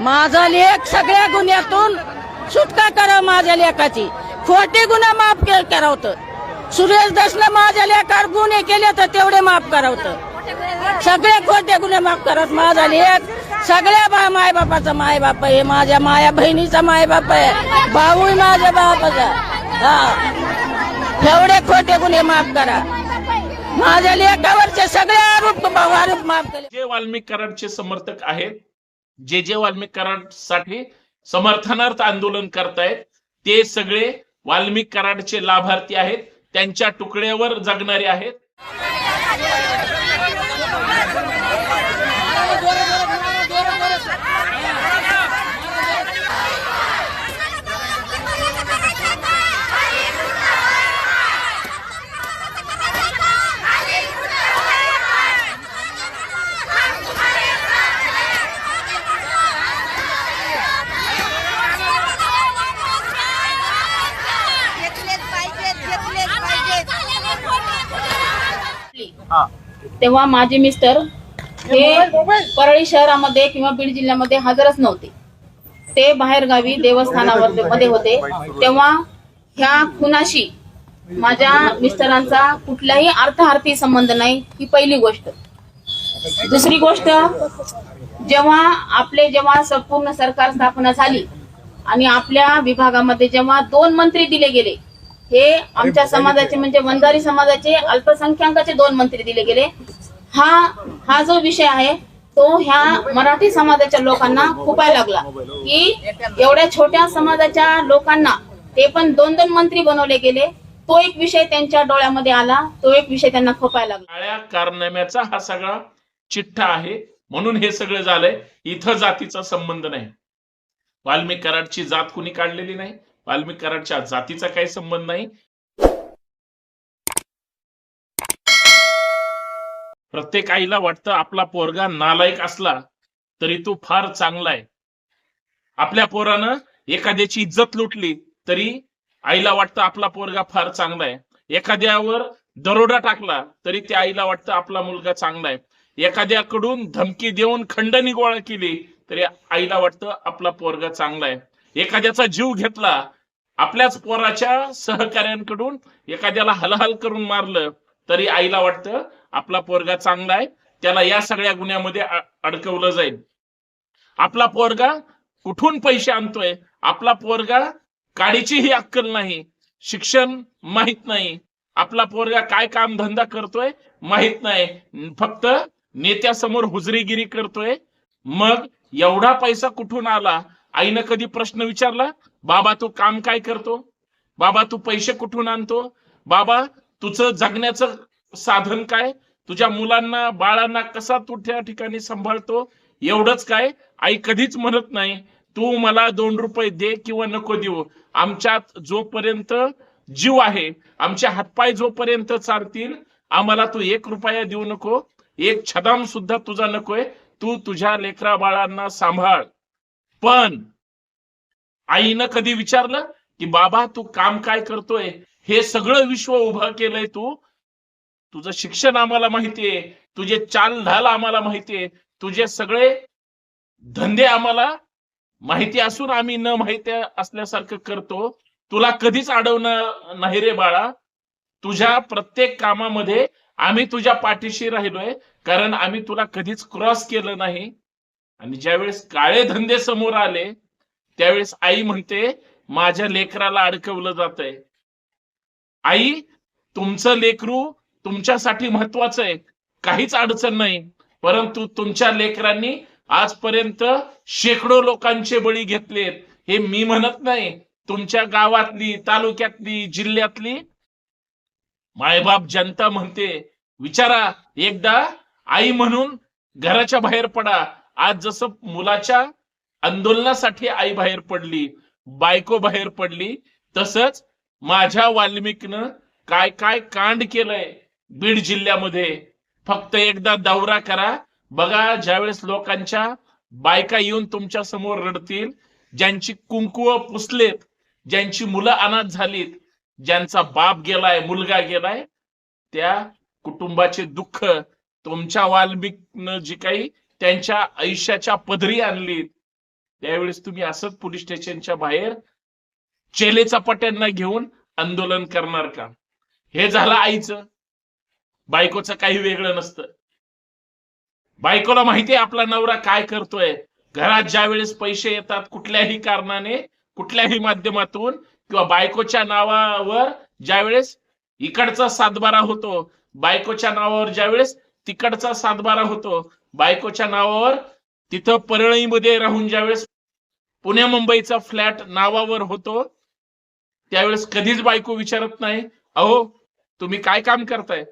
माझा लेख सगळ्या गुन्ह्यातून सुटका करा माझ्या लेखाची. खोटे गुन्हा माफ के- करावतं. सुरेश दसनं माझ्या लेखावर गुन्हे केले तर तेवढे माफ करावतं. सगळे खोटे गुन्हे माफ करत माझा लेख सगळ्या बा माय बापाचा माय बाप आहे. माझ्या माया बहिणीचा माय बाप आहे. भाऊ माझ्या बापाचा. हा. एवढे खोटे गुन्हे माफ करा. माझ्या लेखावरचे सगळे आरोप आरोप माफ केले. जे वाल्मिक कराडचे समर्थक आहेत जे जे वाल्मिक कराडसाठी समर्थनार्थ आंदोलन करतायत ते सगळे वाल्मिक कराडचे लाभार्थी आहेत त्यांच्या तुकड्यावर जगणारे आहेत. तेव्हा माझे मिस्टर हे परळी शहरामध्ये किंवा बीड जिल्ह्यामध्ये हजरच नव्हते. ते बाहेरगावी देवस्थानावर मध्ये होते. तेव्हा ह्या खुनाशी माझ्या मिस्टरांचा कुठल्याही अर्थार्थी संबंध नाही ही पहिली गोष्ट. दुसरी गोष्ट जेव्हा आपले जेव्हा संपूर्ण सरकार स्थापना झाली आणि आपल्या विभागामध्ये जेव्हा दोन मंत्री दिले गेले हे आमच्या समाजाचे म्हणजे वंजारी समाजाचे अल्पसंख्याकाचे दोन मंत्री दिले गेले. हा हा जो विषय आहे तो ह्या मराठी समाजाच्या लोकांना खुपायला लागला. की एवढ्या छोट्या समाजाच्या लोकांना ते पण दोन दोन मंत्री बनवले गेले. तो एक विषय त्यांच्या डोळ्यामध्ये आला तो एक विषय त्यांना खोपायला लागला. काळ्या कारनाम्याचा हा सगळा चिठ्ठा आहे. म्हणून हे सगळं झालंय. इथं जातीचा संबंध नाही. वाल्मिक कराडची जात कुणी काढलेली नाही? वाल्मिक कराडच्या जातीचा काही संबंध नाही. प्रत्येक आईला वाटतं आपला पोरगा नालायक असला तरी तो फार चांगला आहे. आपल्या पोरानं एखाद्याची इज्जत लुटली तरी आईला वाटतं आपला पोरगा फार चांगला आहे. एखाद्यावर दरोडा टाकला तरी त्या आईला वाटतं आपला मुलगा चांगला आहे. एखाद्याकडून धमकी देऊन खंडणी गोळा केली तरी आईला वाटतं आपला पोरगा चांगला आहे. एखाद्याचा जीव घेतला आपल्याच पोराच्या सहकार्यांकडून एखाद्याला हलहल करून मारलं तरी आईला वाटतं आपला पोरगा चांगला आहे त्याला या सगळ्या गुन्ह्यामध्ये अडकवलं जाईल. आपला पोरगा कुठून पैसे आणतोय? आपला पोरगा काडीचीही अक्कल नाही शिक्षण माहीत नाही. आपला पोरगा काय काम धंदा करतोय? माहीत नाही. फक्त नेत्यासमोर हुजरीगिरी करतोय. मग एवढा पैसा कुठून आला? आईनं कधी प्रश्न विचारला? बाबा तू काम काय करतो? बाबा तू पैसे कुठून आणतो? बाबा तुझं जगण्याचं साधन काय? तुझ्या मुलांना बाळांना कसा तू त्या ठिकाणी सांभाळतो? एवढंच काय? आई कधीच म्हणत नाही तू मला दोन रुपये दे किंवा नको देऊ. आमच्यात जोपर्यंत जीव आहे आमचे हातपाय जोपर्यंत चालतील आम्हाला तू एक रुपया देऊ नको. एक छदाम सुद्धा तुझा नकोय. तू तुझ्या लेकरा बाळांना सांभाळ. पण आईनं कधी विचारलं की बाबा तू काम काय करतोय? हे सगळं विश्व उभं केलंय तू. तुझं शिक्षण आम्हाला माहितीये. तुझे चाल ढाल आम्हाला माहितीये. तुझे सगळे धंदे आम्हाला माहिती असून आम्ही न माहिती असल्यासारखं करतो. तुला कधीच अडवणं नाही रे बाळा. तुझ्या प्रत्येक कामामध्ये आम्ही तुझ्या पाठीशी राहिलोय. कारण आम्ही तुला कधीच क्रॉस केलं नाही. आणि ज्यावेळेस काळे धंदे समोर आले त्यावेळेस आई म्हणते माझ्या लेकराला अडकवलं जातंय. आई तुमचं लेकरू तुमच्यासाठी महत्वाचं आहे. काहीच अडचण नाही. परंतु तुमच्या लेकरांनी आजपर्यंत शेकडो लोकांचे बळी घेतलेत. हे मी म्हणत नाही. तुमच्या गावातली तालुक्यातली जिल्ह्यातली मायबाप जनता म्हणते विचारा एकदा आई म्हणून घराच्या बाहेर पडा. आज जसं मुलाच्या आंदोलनासाठी आई बाहेर पडली बायको बाहेर पडली तसंच माझ्या वाल्मिकनं काय काय कांड केलंय बीड जिल्ह्यामध्ये फक्त एकदा दौरा करा. बघा ज्यावेळेस लोकांच्या बायका येऊन तुमच्यासमोर रडतील ज्यांची कुंकुव पुसलेत ज्यांची मुलं अनाथ झालीत ज्यांचा बाप गेलाय मुलगा गेलाय त्या कुटुंबाचे दुःख तुमच्या वाल्मिकनं जी काही त्यांच्या आयुष्याच्या पदरी आणलीत. त्यावेळेस तुम्ही असंच पोलीस स्टेशनच्या बाहेर चेलेचा पट्यांना घेऊन आंदोलन करणार का? हे झालं आईचं. बायकोचं काही वेगळं नसतं. बायकोला माहितीये आपला नवरा काय करतोय? घरात ज्या वेळेस पैसे येतात कुठल्याही कारणाने कुठल्याही माध्यमातून किंवा बायकोच्या नावावर ज्यावेळेस इकडचा सातबारा होतो बायकोच्या नावावर ज्यावेळेस तिकडचा सातबारा होतो. बायकोच्या नावावर तिथं परळईमध्ये राहून ज्यावेळेस पुणे मुंबईचा फ्लॅट नावावर होतो त्यावेळेस कधीच बायको विचारत नाही अहो तुम्ही काय काम करताय?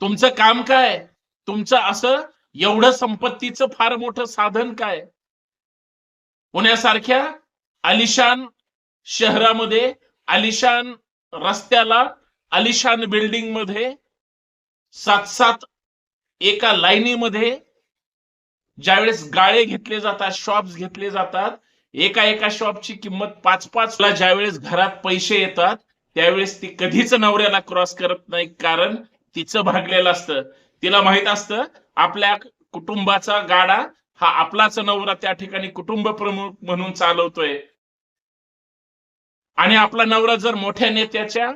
तुमचं काम काय? तुमचं असं एवढं संपत्तीचं फार मोठं साधन काय? पुण्यासारख्या आलिशान शहरामध्ये आलिशान रस्त्याला आलिशान बिल्डिंगमध्ये सात सात एका लाईनीमध्ये ज्यावेळेस गाळे घेतले जातात शॉप्स घेतले जातात एका एका शॉपची किंमत पाच पाच ला ज्यावेळेस घरात पैसे येतात त्यावेळेस ती कधीच नवऱ्याला क्रॉस करत नाही कारण तिचं भागलेलं असतं. तिला माहीत असतं आपल्या कुटुंबाचा गाडा हा आपलाच नवरा त्या ठिकाणी कुटुंब प्रमुख म्हणून चालवतोय. आणि आपला नवरा जर मोठ्या नेत्याच्या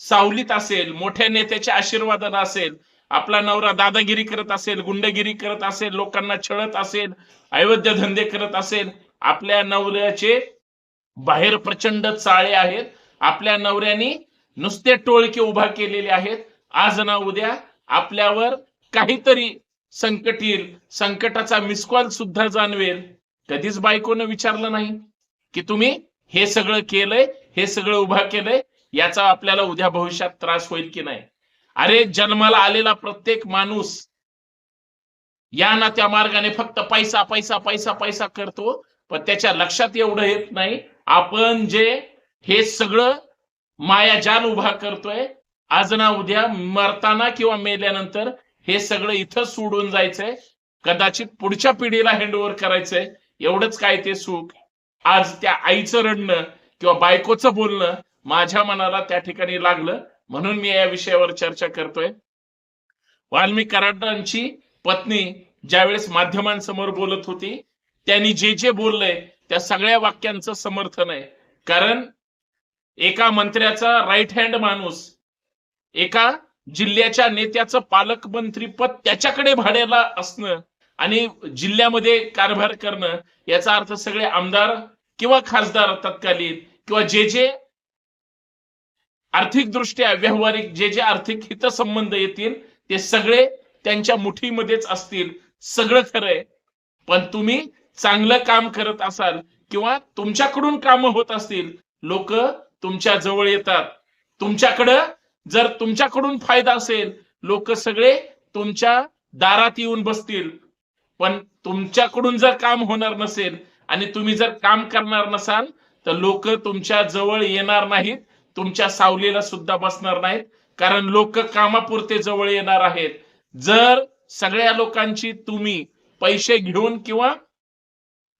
सावलीत असेल मोठ्या नेत्याच्या आशीर्वादानं असेल आपला नवरा दादागिरी करत असेल गुंडगिरी करत असेल लोकांना छळत असेल अयोध्य धंदे करत असेल आपल्या नवऱ्याचे बाहेर प्रचंड चाळे आहेत आपल्या नवऱ्याने नुसते टोळके उभा केलेले आहेत आज ना उद्या आपल्यावर काहीतरी संकट येईल संकटाचा मिसकॉल सुद्धा जाणवेल. कधीच बायकोनं विचारलं नाही की तुम्ही हे सगळं केलंय हे सगळं उभा केलंय याचा आपल्याला उद्या भविष्यात त्रास होईल की नाही? अरे जन्माला आलेला प्रत्येक माणूस या ना त्या मार्गाने फक्त पैसा पैसा पैसा पैसा करतो पण त्याच्या लक्षात एवढं येत नाही. आपण जे हे सगळं मायाजाल उभा करतोय आज ना उद्या मरताना किंवा मेल्यानंतर हे सगळं इथं सोडून जायचंय. कदाचित पुढच्या पिढीला हँडओव्हर करायचंय. एवढंच काय ते सुख. आज त्या आईचं रडणं किंवा बायकोचं बोलणं माझ्या मनाला त्या ठिकाणी लागलं. म्हणून मी या विषयावर चर्चा करतोय. वाल्मी कराडांची पत्नी ज्यावेळेस माध्यमांसमोर बोलत होती त्यांनी जे जे बोललंय त्या सगळ्या वाक्यांचं समर्थन आहे. कारण एका मंत्र्याचा राईट हँड माणूस एका जिल्ह्याच्या नेत्याचं पालकमंत्री पद त्याच्याकडे भाड्याला असणं आणि जिल्ह्यामध्ये कारभार करणं याचा अर्थ सगळे आमदार किंवा खासदार तत्कालीन किंवा जे जे आर्थिकदृष्ट्या व्यावहारिक जे जे आर्थिक हितसंबंध येतील ते सगळे त्यांच्या मुठीमध्येच असतील. सगळं खरंय. पण तुम्ही चांगलं काम करत असाल किंवा तुमच्याकडून काम होत असतील लोक तुमच्या जवळ येतात. तुमच्याकडं जर तुमच्याकडून फायदा असेल लोक सगळे तुमच्या दारात येऊन बसतील. पण तुमच्याकडून जर काम होणार नसेल आणि तुम्ही जर काम करणार नसाल तर लोक तुमच्या जवळ येणार नाहीत. तुमच्या सावलीला सुद्धा बसणार नाहीत कारण लोक कामापुरते जवळ येणार आहेत. जर सगळ्या लोकांची तुम्ही पैसे घेऊन किंवा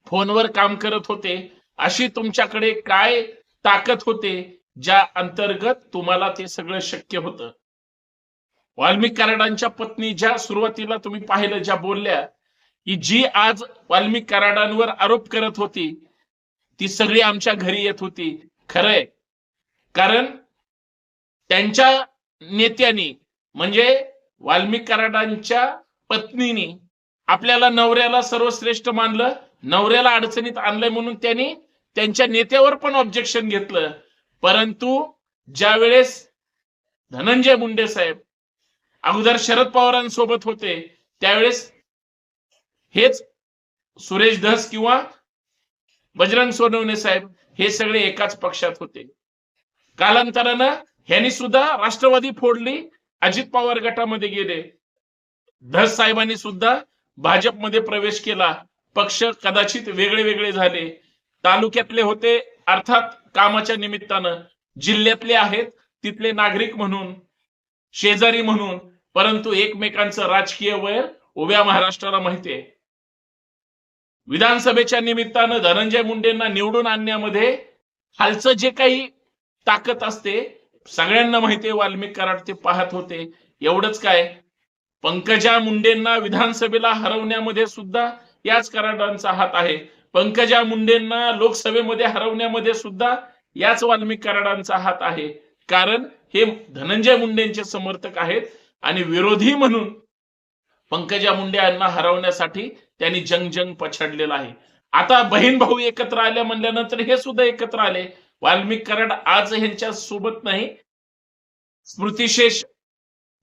फोनवर काम करत होते अशी तुमच्याकडे काय ताकद होते ज्या अंतर्गत तुम्हाला ते सगळं शक्य होतं? वाल्मिक कराडांच्या पत्नी ज्या सुरुवातीला तुम्ही पाहिलं ज्या बोलल्या की जी आज वाल्मिक कराडांवर आरोप करत होती ती सगळी आमच्या घरी येत होती. खरंय. कारण त्यांच्या नेत्यांनी म्हणजे वाल्मिक कराडांच्या पत्नीनी आपल्याला नवऱ्याला सर्वश्रेष्ठ मानलं नवऱ्याला अडचणीत आणलंय म्हणून त्यांनी त्यांच्या नेत्यावर पण ऑब्जेक्शन घेतलं. परंतु ज्यावेळेस धनंजय मुंडे साहेब अगोदर शरद पवारांसोबत होते त्यावेळेस हेच सुरेश धस किंवा बजरंग सोनवणे साहेब हे सगळे एकाच पक्षात होते. कालांतरानं ह्यांनी सुद्धा राष्ट्रवादी फोडली. अजित पवार गटामध्ये गेले. धस साहेबांनी सुद्धा भाजपमध्ये प्रवेश केला. पक्ष कदाचित वेगळे वेगळे झाले. तालुक्यातले होते अर्थात कामाच्या निमित्तानं. जिल्ह्यातले आहेत तिथले नागरिक म्हणून शेजारी म्हणून परंतु एकमेकांचं राजकीय वय उभ्या महाराष्ट्राला माहितीये. विधानसभेच्या निमित्तानं धनंजय मुंडेंना निवडून आणण्यामध्ये खालचं जे काही ताकद असते. सगळ्यांना माहितीये वाल्मिक कराड ते पाहत होते. एवढंच काय? पंकजा मुंडेंना विधानसभेला हरवण्यामध्ये सुद्धा याच कराडांचा हात आहे. पंकजा मुंडेंना लोकसभेमध्ये हरवण्यामध्ये सुद्धा याच वाल्मिक कराडांचा हात आहे. कारण हे धनंजय मुंडेंचे समर्थक आहेत आणि विरोधी म्हणून पंकजा मुंडे यांना हरवण्यासाठी त्यांनी जंग जंग पछाडलेला आहे. आता बहीण भाऊ एकत्र आल्या म्हणल्यानंतर हे सुद्धा एकत्र आले. वाल्मिक कराड आज ह्यांच्या सोबत नाही. स्मृतिशेष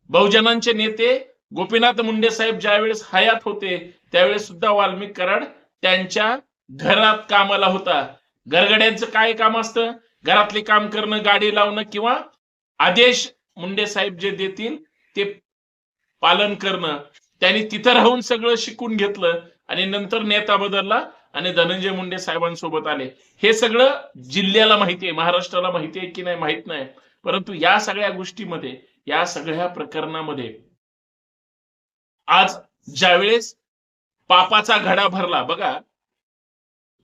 बहुजनांचे नेते गोपीनाथ मुंडे साहेब ज्यावेळेस हयात होते त्यावेळेस सुद्धा वाल्मिक कराड त्यांच्या घरात कामाला होता. गरगड्यांचं काय काम असतं? घरातले काम करणं गाडी लावणं किंवा आदेश मुंडे साहेब जे देतील ते पालन करणं. त्यांनी तिथं राहून सगळं शिकून घेतलं आणि नंतर नेता बदलला. आणि धनंजय मुंडे साहेबांसोबत आले. हे सगळं जिल्ह्याला माहिती आहे महाराष्ट्राला माहिती आहे की नाही माहीत नाही. परंतु या सगळ्या गोष्टीमध्ये या सगळ्या प्रकरणामध्ये आज ज्यावेळेस पापाचा घडा भरला बघा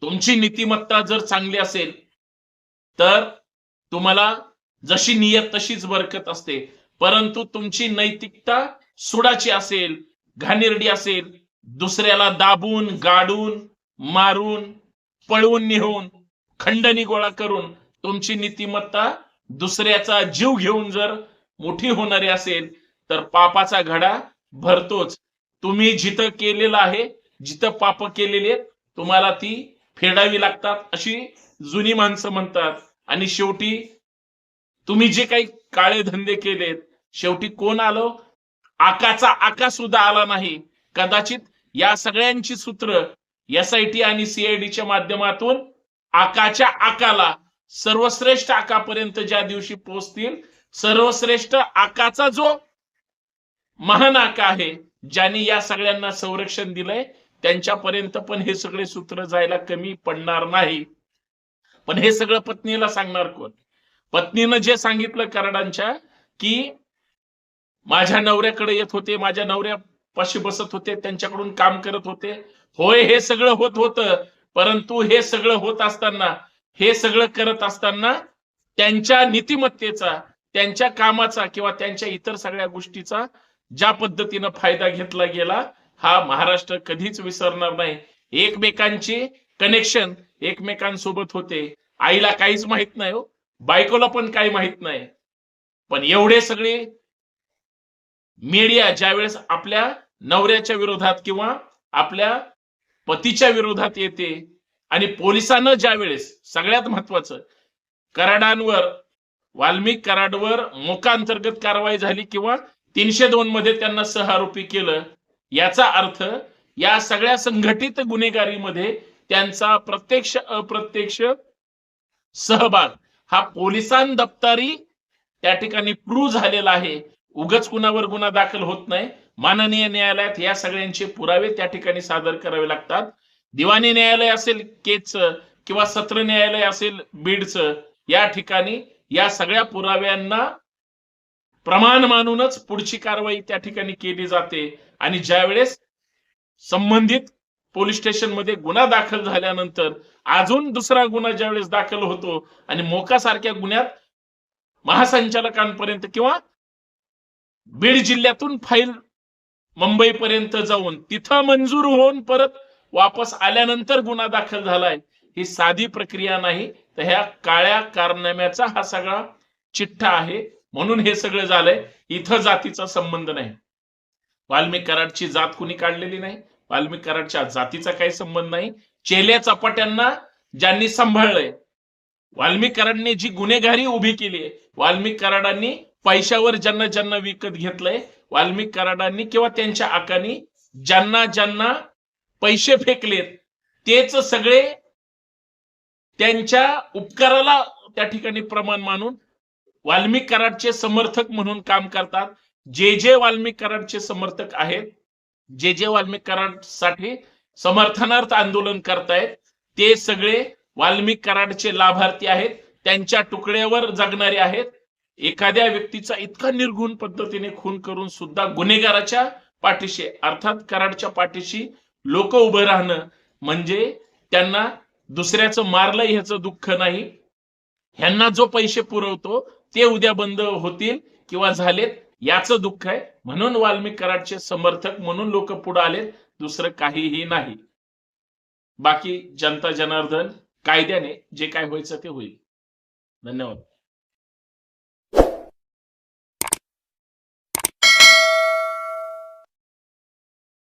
तुमची नीतिमत्ता जर चांगली असेल तर तुम्हाला जशी नियत तशीच बरकत असते. परंतु तुमची नैतिकता सुडाची असेल घाणेरडी असेल दुसऱ्याला दाबून गाडून मारून पळवून नेऊन खंडणी गोळा करून तुमची नीतिमत्ता दुसऱ्याचा जीव घेऊन जर मोठी होणारी असेल तर पापाचा घडा भरतोच. तुम्ही जिथं केलेलं आहे जिथं पाप केलेले आहेत तुम्हाला ती फेडावी लागतात अशी जुनी माणसं म्हणतात. आणि शेवटी तुम्ही जे काही काळे धंदे केलेत शेवटी कोण आलो? आकाचा आका सुद्धा आला नाही. कदाचित या सगळ्यांची सूत्र एस आय आणि सीआयडीच्या माध्यमातून आकाच्या आकाला सर्वश्रेष्ठ आकापर्यंत ज्या दिवशी पोहोचतील सर्वश्रेष्ठ आकाचा जो महान आका आहे ज्यांनी या सगळ्यांना संरक्षण दिलंय त्यांच्यापर्यंत पण हे सगळे सूत्र जायला कमी पडणार नाही. पण हे सगळं पत्नीला सांगणार कोण? पत्नीनं जे सांगितलं कराडांच्या की माझ्या नवऱ्याकडे येत होते माझ्या नवऱ्या पाशी बसत होते त्यांच्याकडून काम करत होते होय हे सगळं होत होतं. परंतु हे सगळं होत असताना हे सगळं करत असताना त्यांच्या नीतिमत्तेचा त्यांच्या कामाचा किंवा त्यांच्या इतर सगळ्या गोष्टीचा ज्या पद्धतीनं फायदा घेतला गेला हा महाराष्ट्र कधीच विसरणार नाही. एकमेकांचे कनेक्शन एकमेकांसोबत होते. आईला काहीच माहीत नाही हो. बायकोला पण काही माहीत नाही. पण एवढे सगळे मीडिया ज्यावेळेस आपल्या नवऱ्याच्या विरोधात किंवा आपल्या पतीच्या विरोधात येते. आणि पोलिसांना ज्यावेळेस सगळ्यात महत्वाचं कराडांवर वाल्मिक कराडवर मोका अंतर्गत कारवाई झाली किंवा तीनशे दोन मध्ये त्यांना सह आरोपी केलं याचा अर्थ या सगळ्या संघटित गुन्हेगारीमध्ये त्यांचा प्रत्यक्ष अप्रत्यक्ष सहभाग हा पोलिसां दप्तरी त्या ठिकाणी प्रूव्ह झालेला आहे. उगच कुणावर गुन्हा दाखल होत नाही. माननीय न्यायालयात या सगळ्यांचे पुरावे त्या ठिकाणी सादर करावे लागतात. दिवाणी न्यायालय असेल केच किंवा सत्र न्यायालय असेल बीडचं या ठिकाणी या सगळ्या पुराव्यांना प्रमाण मानूनच पुढची कारवाई त्या ठिकाणी केली जाते. आणि ज्यावेळेस संबंधित पोलीस स्टेशनमध्ये गुन्हा दाखल झाल्यानंतर अजून दुसरा गुन्हा ज्यावेळेस दाखल होतो आणि मोका सारख्या गुन्ह्यात महासंचालकांपर्यंत किंवा बीड जिल्ह्यातून फाईल मुंबईपर्यंत जाऊन तिथं मंजूर होऊन परत वापस आल्यानंतर गुन्हा दाखल झालाय. ही साधी प्रक्रिया नाही. तर ह्या काळ्या कारनाम्याचा हा सगळा चिठ्ठा आहे. म्हणून हे सगळं झालंय. इथं जातीचा संबंध नाही. वाल्मिक कराडची जात कुणी काढलेली नाही. वाल्मिक कराडच्या जातीचा काही संबंध नाही. चेल्या चपाट्यांना ज्यांनी सांभाळलंय. वाल्मिक कराडने जी गुन्हेगारी उभी केली आहे वाल्मिक कराडांनी पैशावर ज्यांना ज्यांना विकत घेतलंय वाल्मिक कराडांनी किंवा त्यांच्या आकानी ज्यांना ज्यांना पैसे फेकलेत तेच सगळे त्यांच्या उपकाराला त्या ठिकाणी प्रमाण मानून वाल्मिक कराडचे समर्थक म्हणून काम करतात. जे जे वाल्मिक कराडचे समर्थक आहेत जे जे वाल्मिक कराडसाठी समर्थनार्थ आंदोलन करतायत ते सगळे वाल्मिक कराडचे लाभार्थी आहेत. त्यांच्या तुकड्यावर जगणारे आहेत. एखाद्या व्यक्तीचा इतका निर्गुण पद्धतीने खून करून सुद्धा गुन्हेगाराच्या पाठीशी अर्थात कराडच्या पाठीशी लोक उभं राहणं म्हणजे त्यांना दुसऱ्याचं मारलं ह्याचं दुःख नाही. ह्यांना जो पैसे पुरवतो ते उद्या बंद होतील किंवा झालेत याचं दुःख आहे. म्हणून वाल्मिक कराडचे समर्थक म्हणून लोक पुढे आलेत दुसरं काहीही नाही. बाकी जनता जनार्दन कायद्याने जे काय व्हायचं ते होईल. धन्यवाद.